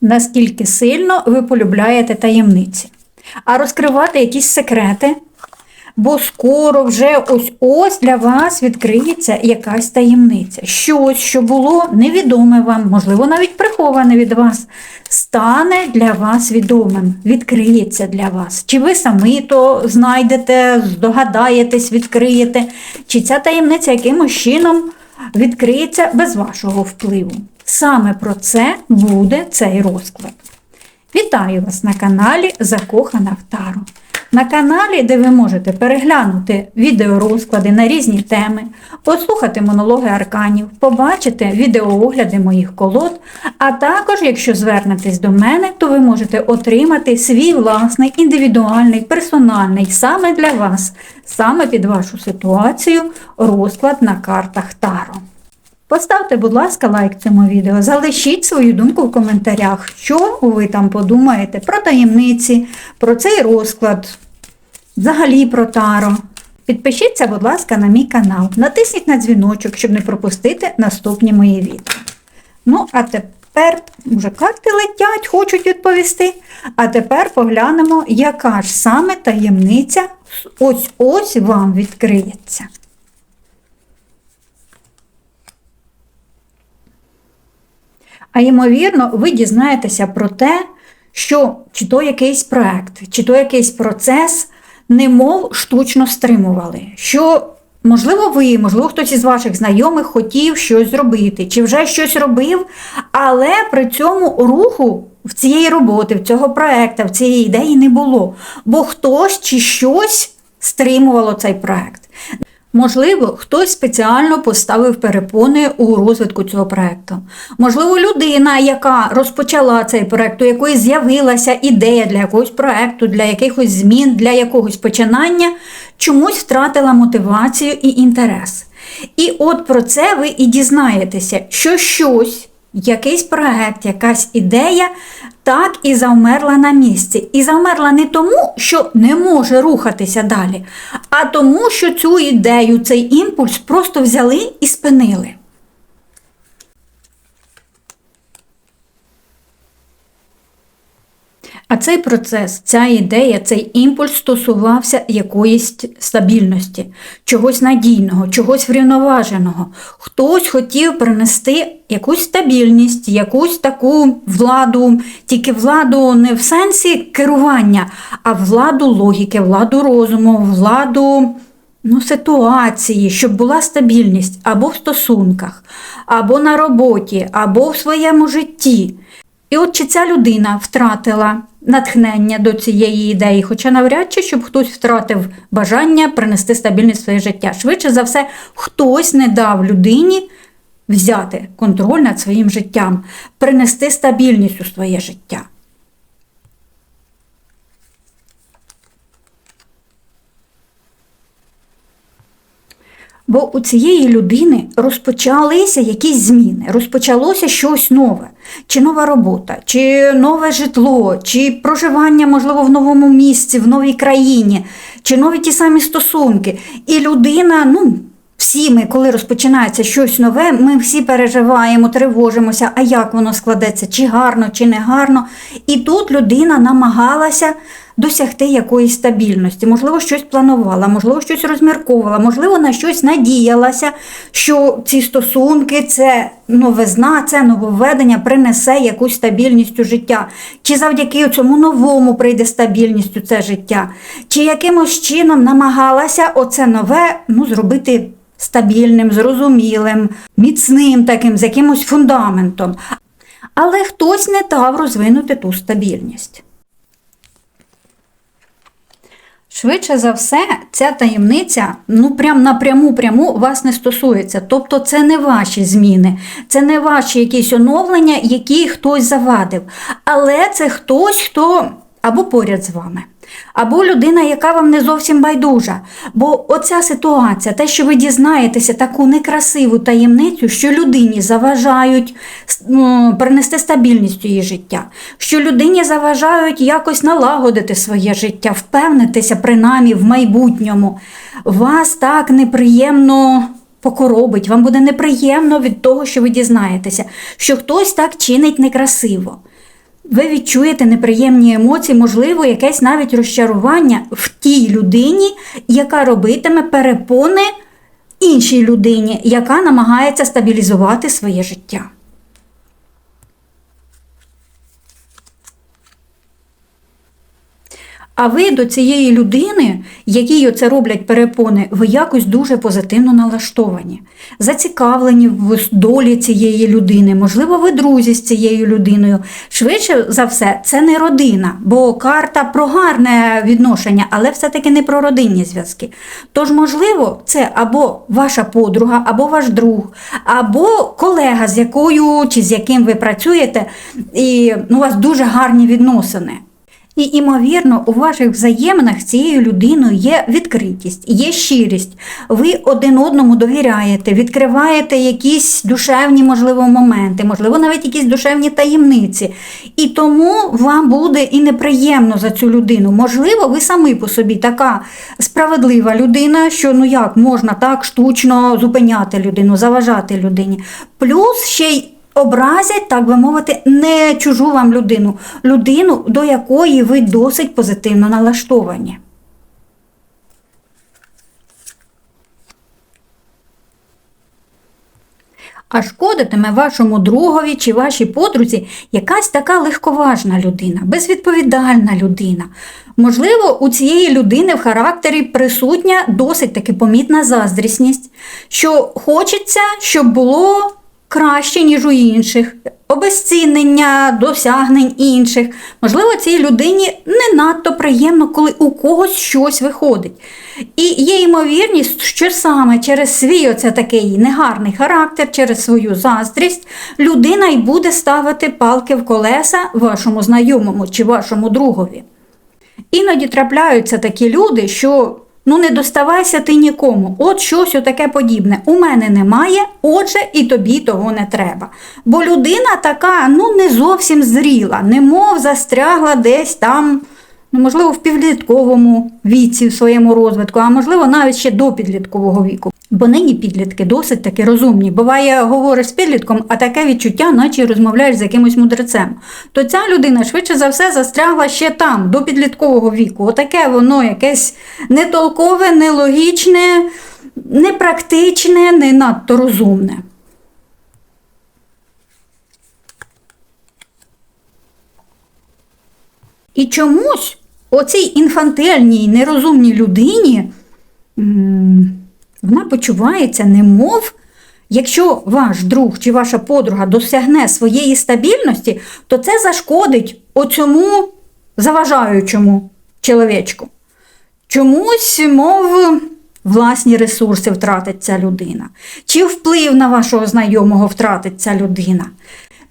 наскільки сильно ви полюбляєте таємниці, а розкривати якісь секрети, бо скоро вже ось ось для вас відкриється якась таємниця. Щось, що було невідоме вам, можливо, навіть приховане від вас, стане для вас відомим, відкриється для вас. Чи ви самі то знайдете, здогадаєтесь, відкриєте, чи ця таємниця якимось чином відкриється без вашого впливу. Саме про це буде цей розклад. Вітаю вас на каналі Закохана в Тару. На каналі, де ви можете переглянути відеорозклади на різні теми, послухати монологи арканів, побачити відеоогляди моїх колод, а також, якщо звернетесь до мене, то ви можете отримати свій власний індивідуальний, персональний, саме для вас, саме під вашу ситуацію, розклад на картах Таро. Поставте, будь ласка, лайк цьому відео, залишіть свою думку в коментарях, що ви там подумаєте про таємниці, про цей розклад, взагалі про таро. Підпишіться, будь ласка, на мій канал, натисніть на дзвіночок, щоб не пропустити наступні мої відео. Ну, а тепер вже карти летять, хочуть відповісти. А тепер поглянемо, яка ж саме таємниця ось-ось вам відкриється. А ймовірно, ви дізнаєтеся про те, що чи то якийсь проект, чи то якийсь процес, немов штучно стримували. Що, можливо, ви, можливо, хтось із ваших знайомих хотів щось зробити, чи вже щось робив, але при цьому руху в цієї роботи, в цього проекту, в цієї ідеї не було. Бо хтось чи щось стримувало цей проект. Можливо, хтось спеціально поставив перепони у розвитку цього проекту. Можливо, людина, яка розпочала цей проект, у якої з'явилася ідея для якогось проекту, для якихось змін, для якогось починання, чомусь втратила мотивацію і інтерес. І от про це ви і дізнаєтеся, що щось, якийсь проект, якась ідея так і завмерла на місці. І завмерла не тому, що не може рухатися далі, а тому, що цю ідею, цей імпульс просто взяли і спинили. А цей процес, ця ідея, цей імпульс стосувався якоїсь стабільності, чогось надійного, чогось врівноваженого. Хтось хотів принести якусь стабільність, якусь таку владу, тільки владу не в сенсі керування, а владу логіки, владу розуму, владу ну, ситуації, щоб була стабільність або в стосунках, або на роботі, або в своєму житті. І от чи ця людина втратила натхнення до цієї ідеї, хоча навряд чи щоб хтось втратив бажання принести стабільність в своє життя. Швидше за все, хтось не дав людині взяти контроль над своїм життям, принести стабільність у своє життя. Бо у цієї людини розпочалися якісь зміни, розпочалося щось нове, чи нова робота, чи нове житло, чи проживання, можливо, в новому місці, в новій країні, чи нові ті самі стосунки. І людина, ну, всі ми, коли розпочинається щось нове, ми всі переживаємо, тривожимося, а як воно складеться, чи гарно, чи не гарно. І тут людина намагалася досягти якоїсь стабільності, можливо, щось планувала, можливо, щось розмірковувала, можливо, на щось надіялася, що ці стосунки, це новизна, це нововведення принесе якусь стабільність у життя. Чи завдяки цьому новому прийде стабільність у це життя, чи якимось чином намагалася оце нове ну, зробити стабільним, зрозумілим, міцним таким, з якимось фундаментом. Але хтось не дав розвинути ту стабільність. Швидше за все, ця таємниця ну прям напряму пряму вас не стосується. Тобто це не ваші зміни, це не ваші якісь оновлення, які хтось завадив. Але це хтось, хто або поряд з вами, або людина, яка вам не зовсім байдужа. Бо оця ситуація, те, що ви дізнаєтеся таку некрасиву таємницю, що людині заважають ну, принести стабільність у її життя, що людині заважають якось налагодити своє життя, впевнитися принаймні в майбутньому, вас так неприємно. Покоробить, вам буде неприємно від того, що ви дізнаєтеся, що хтось так чинить некрасиво. Ви відчуєте неприємні емоції, можливо, якесь навіть розчарування в тій людині, яка робитиме перепони іншій людині, яка намагається стабілізувати своє життя. А ви до цієї людини, якій оце роблять перепони, ви якось дуже позитивно налаштовані, зацікавлені в долі цієї людини. Можливо, ви друзі з цією людиною. Швидше за все, це не родина, бо карта про гарне відношення, але все-таки не про родинні зв'язки. Тож, можливо, це або ваша подруга, або ваш друг, або колега, з якою чи з яким ви працюєте, і у вас дуже гарні відносини. І, імовірно, у ваших взаєминах з цією людиною є відкритість, є щирість. Ви один одному довіряєте, відкриваєте якісь душевні, можливо, моменти, можливо, навіть якісь душевні таємниці. І тому вам буде і неприємно за цю людину. Можливо, ви самі по собі така справедлива людина, що ну як можна так штучно зупиняти людину, заважати людині. Плюс ще й образять, так би мовити, не чужу вам людину, людину, до якої ви досить позитивно налаштовані. А шкодитиме вашому другові чи вашій подрузі якась така легковажна людина, безвідповідальна людина. Можливо, у цієї людини в характері присутня досить таки помітна заздрісність, що хочеться, щоб було краще, ніж у інших, обезцінення досягнень інших. Можливо, цій людині не надто приємно, коли у когось щось виходить. І є ймовірність, що саме через свій оце такий негарний характер, через свою заздрість, людина й буде ставити палки в колеса вашому знайомому чи вашому другові. Іноді трапляються такі люди, що Ну, не доставайся ти нікому. От щось таке подібне. У мене немає, отже, і тобі того не треба. Бо людина така, ну, не зовсім зріла, немов застрягла десь там, ну, можливо, в підлітковому віці в своєму розвитку, а можливо, навіть ще до підліткового віку. Бо нині підлітки досить таки розумні. Буває, говориш з підлітком, а таке відчуття, наче розмовляєш з якимось мудрецем. То ця людина швидше за все застрягла ще там, до підліткового віку. Отаке воно якесь нетолкове, нелогічне, непрактичне, не надто розумне. І чомусь оцій інфантильній, нерозумній людині. вона почувається, немов, якщо ваш друг чи ваша подруга досягне своєї стабільності, то це зашкодить оцьому заважаючому чоловічку. Чомусь, мов, власні ресурси втратить ця людина, чи вплив на вашого знайомого втратить ця людина.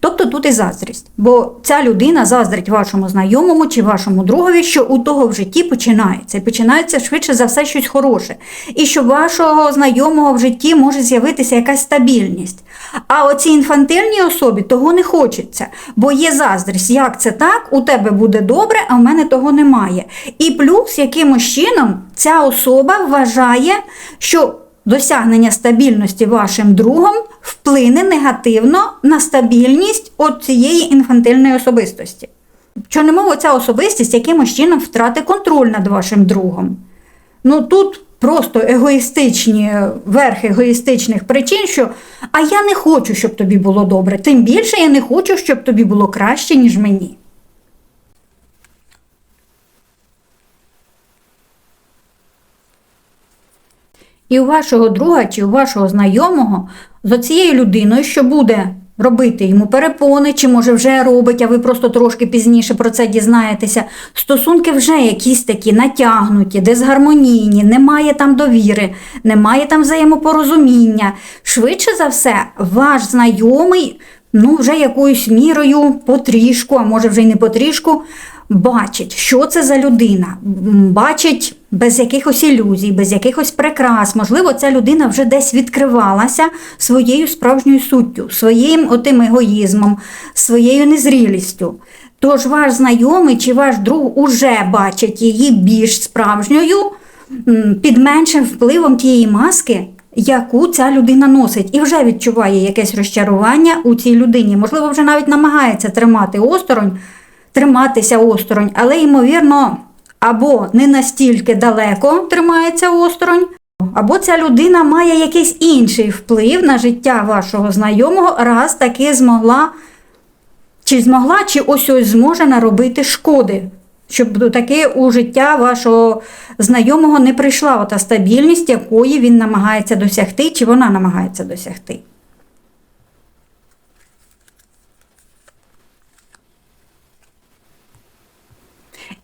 Тобто тут і заздрість, бо ця людина заздрить вашому знайомому чи вашому другові, що у того в житті починається. І починається швидше за все щось хороше. І що вашого знайомого в житті може з'явитися якась стабільність. А оцій інфантильній особі того не хочеться, бо є заздрість. Як це так? У тебе буде добре, а в мене того немає. І плюс якимось чином ця особа вважає, що досягнення стабільності вашим другом вплине негативно на стабільність от цієї інфантильної особистості. Мова ця особистість якимось чином втратить контроль над вашим другом. Ну тут просто егоїстичні верх егоїстичних причин, що а я не хочу, щоб тобі було добре, тим більше я не хочу, щоб тобі було краще, ніж мені. І у вашого друга чи у вашого знайомого з цією людиною, що буде робити йому перепони, чи може вже робить, а ви просто трошки пізніше про це дізнаєтеся. Стосунки вже якісь такі натягнуті, дисгармонійні, немає там довіри, немає там взаємопорозуміння. Швидше за все, ваш знайомий, ну вже якоюсь мірою потрішку, а може вже й не потрішку, бачить, що це за людина, бачить без якихось ілюзій, без якихось прикрас. Можливо, ця людина вже десь відкривалася своєю справжньою суттю, своїм отим егоїзмом, своєю незрілістю. Тож ваш знайомий чи ваш друг уже бачить її більш справжньою, під меншим впливом тієї маски, яку ця людина носить, і вже відчуває якесь розчарування у цій людині. Можливо, вже навіть намагається тримати осторонь, триматися осторонь, але, ймовірно, або не настільки далеко тримається осторонь, або ця людина має якийсь інший вплив на життя вашого знайомого, раз таки змогла, чи змогла, чи ось ось зможе наробити шкоди. Щоб таки у життя вашого знайомого не прийшла ота стабільність, якої він намагається досягти, чи вона намагається досягти.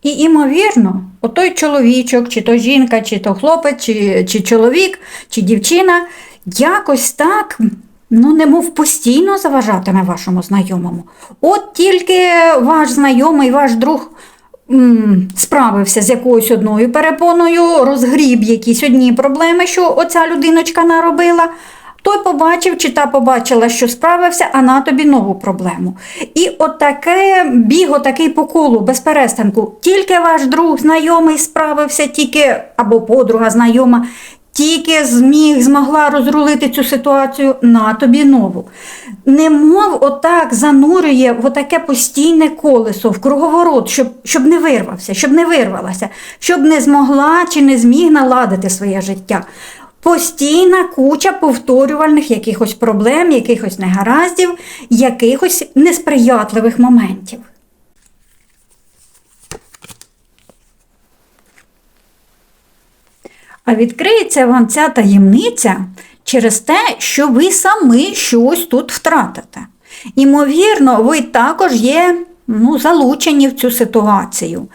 І імовірно, отой чоловічок, чи то жінка, чи то хлопець, чи, чи чоловік, чи дівчина якось так, ну, немов постійно заважатиме вашому знайомому. От тільки ваш знайомий, ваш друг справився з якоюсь одною перепоною, розгріб якісь одні проблеми, що оця людиночка наробила. Той побачив, чи та побачила, що справився, а на тобі нову проблему. І отаке біг, отакий по колу, без перестанку. Тільки ваш друг знайомий справився, тільки або подруга знайома, тільки зміг, змогла розрулити цю ситуацію на тобі нову. Немов отак занурює в отаке постійне колесо, в круговорот, щоб, щоб не вирвався, щоб не вирвалася, щоб не змогла чи не зміг наладити своє життя. Постійна куча повторювальних якихось проблем, якихось негараздів, якихось несприятливих моментів. А відкриється вам ця таємниця через те, що ви самі щось тут втратите. Імовірно, ви також є ну, залучені в цю ситуацію.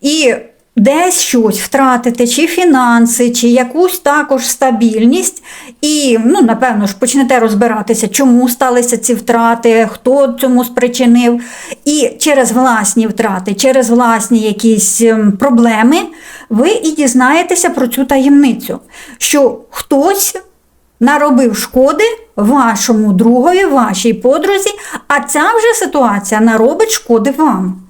І десь щось втратите, чи фінанси, чи якусь також стабільність, і, ну, напевно ж, почнете розбиратися, чому сталися ці втрати, хто цьому спричинив. І через власні втрати, через власні якісь ем, проблеми, ви і дізнаєтеся про цю таємницю, що хтось. Наробив шкоди вашому другові, вашій подрузі, а ця вже ситуація наробить шкоди вам.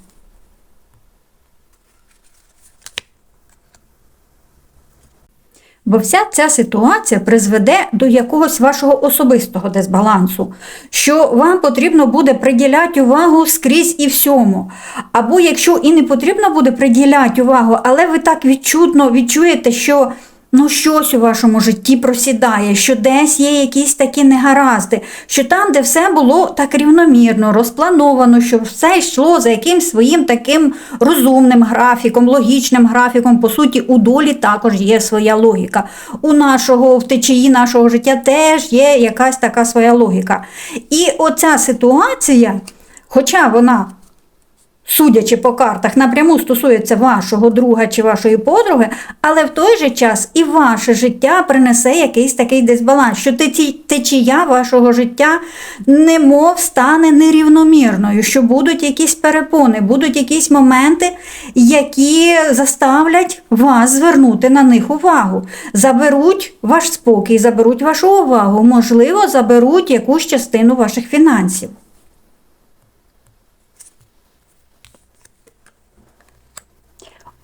Бо вся ця ситуація призведе до якогось вашого особистого дисбалансу, що вам потрібно буде приділяти увагу скрізь і всьому. Або якщо і не потрібно буде приділяти увагу, але ви так відчутно відчуєте, що ну, щось у вашому житті просідає, що десь є якісь такі негаразди, що там, де все було так рівномірно, розплановано, що все йшло за якимсь своїм таким розумним графіком, логічним графіком. По суті, у долі також є своя логіка. У нашого в течії нашого життя теж є якась така своя логіка. І оця ситуація, хоча вона судячи по картах, напряму стосується вашого друга чи вашої подруги, але в той же час і ваше життя принесе якийсь такий дисбаланс, що течія вашого життя немов стане нерівномірною, що будуть якісь перепони, будуть якісь моменти, які заставлять вас звернути на них увагу. Заберуть ваш спокій, заберуть вашу увагу, можливо, заберуть якусь частину ваших фінансів.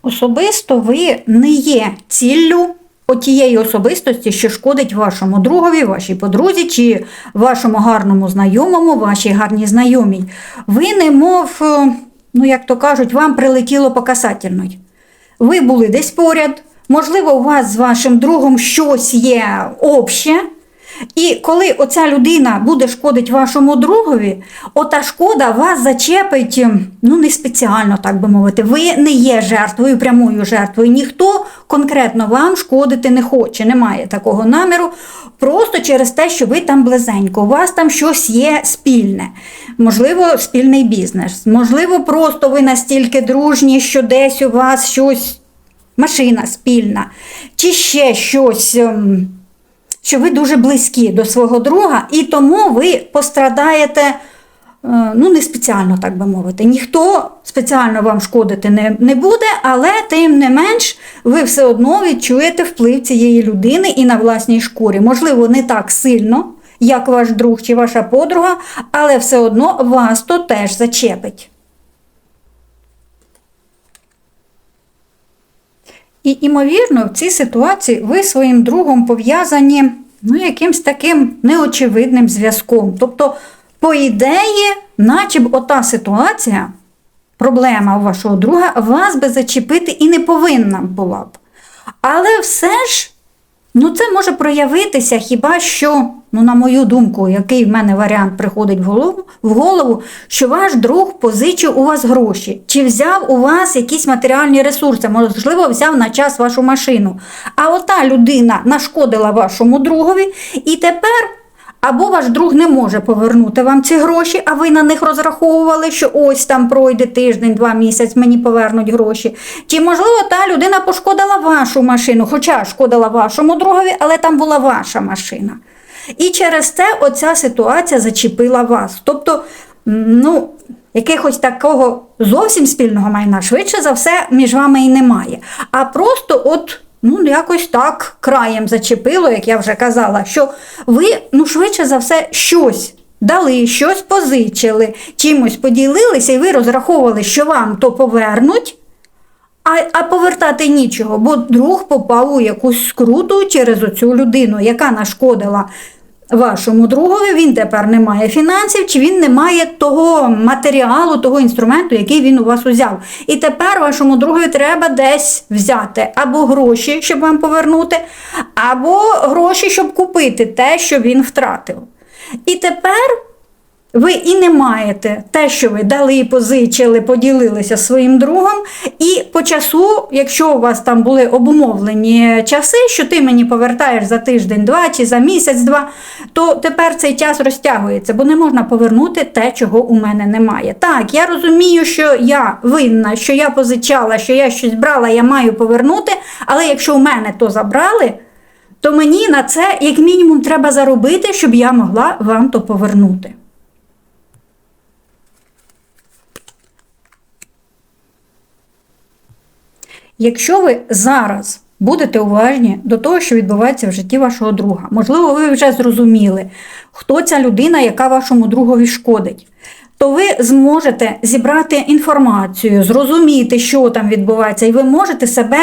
Особисто ви не є ціллю отієї особистості, що шкодить вашому другові, вашій подрузі, чи вашому гарному знайомому, вашій гарній знайомій. Ви немов, е, ну як то кажуть, вам прилетіло по касательної. Ви були десь поряд, можливо, у вас з вашим другом щось є обще. І коли оця людина буде шкодити вашому другові, ота шкода вас зачепить ну не спеціально, так би мовити. Ви не є жертвою, прямою жертвою. Ніхто конкретно вам шкодити не хоче, немає такого наміру. Просто через те, що ви там близенько, у вас там щось є спільне, можливо, спільний бізнес, можливо, просто ви настільки дружні, що десь у вас щось, машина спільна, чи ще щось. Що ви дуже близькі до свого друга, і тому ви пострадаєте, е, ну, не спеціально, так би мовити. Ніхто спеціально вам шкодити не, не буде, але тим не менш, ви все одно відчуєте вплив цієї людини і на власній шкурі. Можливо, не так сильно, як ваш друг чи ваша подруга, але все одно вас то теж зачепить. І, імовірно, в цій ситуації ви своїм другом пов'язані ну, якимсь таким неочевидним зв'язком. Тобто, по ідеї, наче б ота ситуація, проблема у вашого друга, вас би зачепити і не повинна була б. Але все ж, ну це може проявитися хіба що, ну, на мою думку, який в мене варіант приходить в голову, в голову, що ваш друг позичив у вас гроші, чи взяв у вас якісь матеріальні ресурси, можливо, взяв на час вашу машину. А ота людина нашкодила вашому другові, і тепер. Або ваш друг не може повернути вам ці гроші, а ви на них розраховували, що ось там пройде тиждень, два місяці, мені повернуть гроші. Чи, можливо, та людина пошкодила вашу машину, хоча шкодила вашому другові, але там була ваша машина. І через це оця ситуація зачепила вас. Тобто, ну, якихось такого зовсім спільного майна, швидше за все, між вами і немає. А просто от. Ну, якось так краєм зачепило, як я вже казала, що ви, ну, швидше за все, щось дали, щось позичили, чимось поділилися, і ви розраховували, що вам то повернуть, а, а повертати нічого, бо друг попав у якусь скруту через оцю людину, яка нашкодила вашому другові, він тепер не має фінансів, чи він не має того матеріалу, того інструменту, який він у вас узяв. І тепер вашому другові треба десь взяти або гроші, щоб вам повернути, або гроші, щоб купити те, що він втратив. І тепер ви і не маєте те, що ви дали, і позичили, поділилися своїм другом. І по часу, якщо у вас там були обумовлені часи, що ти мені повертаєш за тиждень-два чи за місяць-два, то тепер цей час розтягується, бо не можна повернути те, чого у мене немає. Так, я розумію, що я винна, що я позичала, що я щось брала, я маю повернути, але якщо у мене то забрали. То мені на це як мінімум треба заробити, щоб я могла вам то повернути. Якщо ви зараз будете уважні до того, що відбувається в житті вашого друга, можливо, ви вже зрозуміли, хто ця людина, яка вашому другові шкодить, то ви зможете зібрати інформацію, зрозуміти, що там відбувається, і ви можете себе,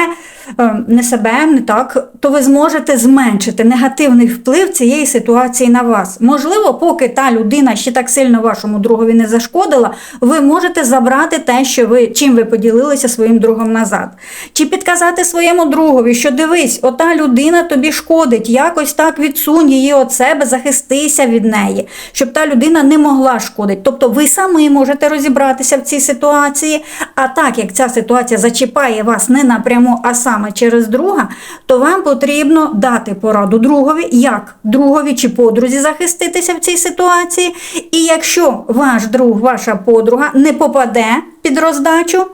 не себе, не так, то ви зможете зменшити негативний вплив цієї ситуації на вас. Можливо, поки та людина ще так сильно вашому другові не зашкодила, ви можете забрати те, що ви чим ви поділилися своїм другом назад. Чи підказати своєму другові, що дивись, ота людина тобі шкодить, якось так відсунь її від себе, захистися від неї, щоб та людина не могла шкодити. Тобто ви самі можете розібратися в цій ситуації. А так як ця ситуація зачіпає вас не напряму, а саме через друга, то вам потрібно дати пораду другові, як другові чи подрузі захиститися в цій ситуації. І якщо ваш друг, ваша подруга не попаде під роздачу,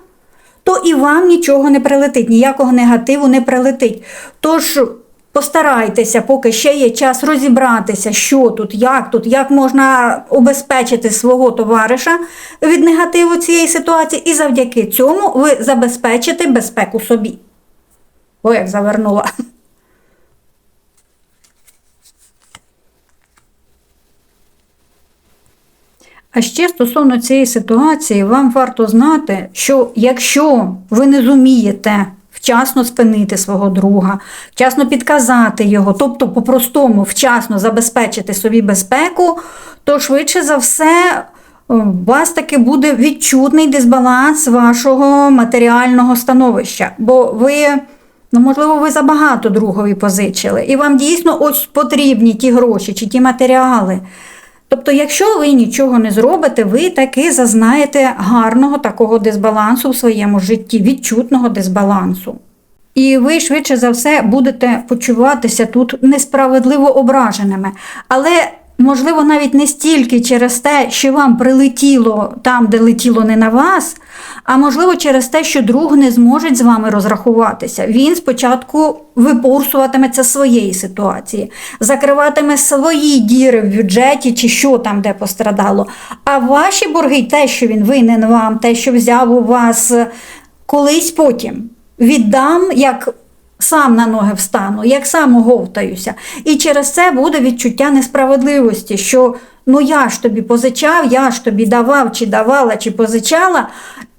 то і вам нічого не прилетить, ніякого негативу не прилетить. Тож постарайтеся, поки ще є час розібратися, що тут, як тут, як можна убезпечити свого товариша від негативу цієї ситуації, і завдяки цьому ви забезпечите безпеку собі. О, як завернула. А ще стосовно цієї ситуації, вам варто знати, що якщо ви не зумієте вчасно спинити свого друга, вчасно підказати його, тобто по-простому вчасно забезпечити собі безпеку, то швидше за все у вас таки буде відчутний дисбаланс вашого матеріального становища, бо ви. Ну, можливо, ви забагато другові позичили, і вам дійсно ось потрібні ті гроші чи ті матеріали. Тобто, якщо ви нічого не зробите, ви таки зазнаєте гарного такого дисбалансу в своєму житті, відчутного дисбалансу. І ви швидше за все будете почуватися тут несправедливо ображеними. Але, можливо, навіть не стільки через те, що вам прилетіло там, де летіло не на вас, а можливо через те, що друг не зможе з вами розрахуватися. Він спочатку випорсуватиметься своєї ситуації, закриватиме свої діри в бюджеті чи що там де пострадало. А ваші борги, те, що він винен вам, те, що взяв у вас колись потім, віддам як. Сам на ноги встану, як сам оговтаюся. І через це буде відчуття несправедливості, що ну я ж тобі позичав, я ж тобі давав, чи давала, чи позичала,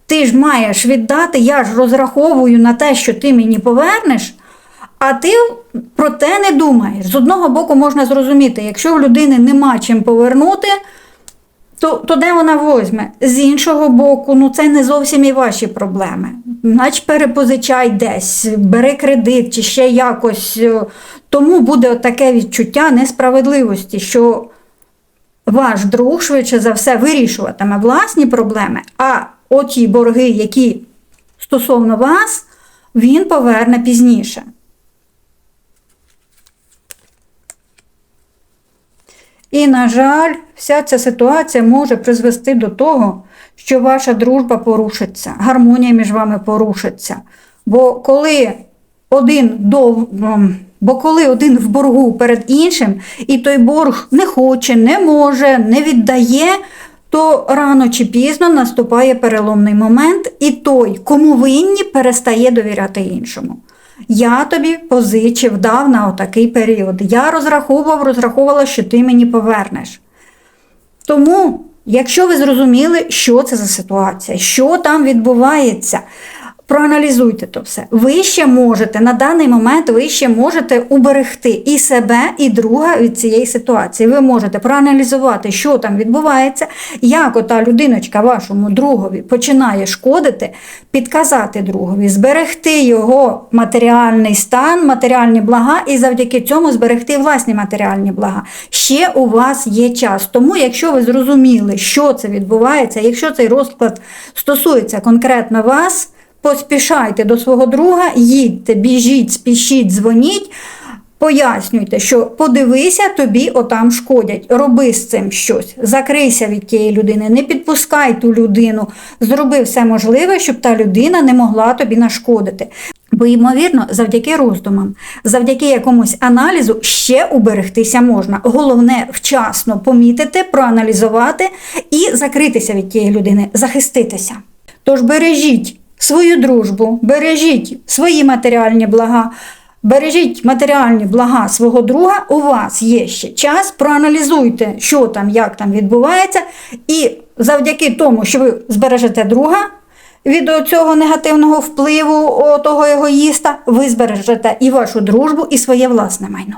ти ж маєш віддати, я ж розраховую на те, що ти мені повернеш. А ти про те не думаєш. З одного боку можна зрозуміти, якщо в людини нема чим повернути, то, то де вона возьме? З іншого боку, ну це не зовсім і ваші проблеми. Значить, перепозичай десь, бери кредит чи ще якось. Тому буде таке відчуття несправедливості, що ваш друг швидше за все вирішуватиме власні проблеми, а оті борги, які стосовно вас, він поверне пізніше. І, на жаль, вся ця ситуація може призвести до того, що ваша дружба порушиться, гармонія між вами порушиться. Бо коли один до, бо коли один в боргу перед іншим, і той борг не хоче, не може, не віддає, то рано чи пізно наступає переломний момент, і той, кому винні, перестає довіряти іншому. Я тобі позичив, дав на отакий період. Я розраховував, розраховувала, що ти мені повернеш. Тому, якщо ви зрозуміли, що це за ситуація, що там відбувається, проаналізуйте то все. Ви ще можете на даний момент ви ще можете уберегти і себе, і друга від цієї ситуації. Ви можете проаналізувати, що там відбувається, як ота людиночка вашому другові починає шкодити, підказати другові, зберегти його матеріальний стан, матеріальні блага, і завдяки цьому зберегти власні матеріальні блага. Ще у вас є час. Тому, якщо ви зрозуміли, що це відбувається, якщо цей розклад стосується конкретно вас. Поспішайте до свого друга, їдьте, біжіть, спішіть, дзвоніть, пояснюйте, що подивися, тобі отам шкодять. Роби з цим щось, закрийся від тієї людини, не підпускай ту людину, зроби все можливе, щоб та людина не могла тобі нашкодити. Бо, ймовірно, завдяки роздумам, завдяки якомусь аналізу ще уберегтися можна. Головне вчасно помітити, проаналізувати і закритися від тієї людини, захиститися. Тож бережіть свою дружбу, бережіть свої матеріальні блага, бережіть матеріальні блага свого друга. У вас є ще час. Проаналізуйте, що там, як там відбувається, і завдяки тому, що ви збережете друга. Від цього негативного впливу того егоїста, ви збережете і вашу дружбу, і своє власне майно.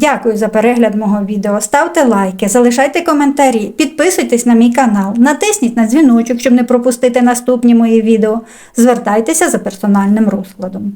Дякую за перегляд мого відео. Ставте лайки, залишайте коментарі, підписуйтесь на мій канал, натисніть на дзвіночок, щоб не пропустити наступні мої відео. Звертайтеся за персональним розкладом.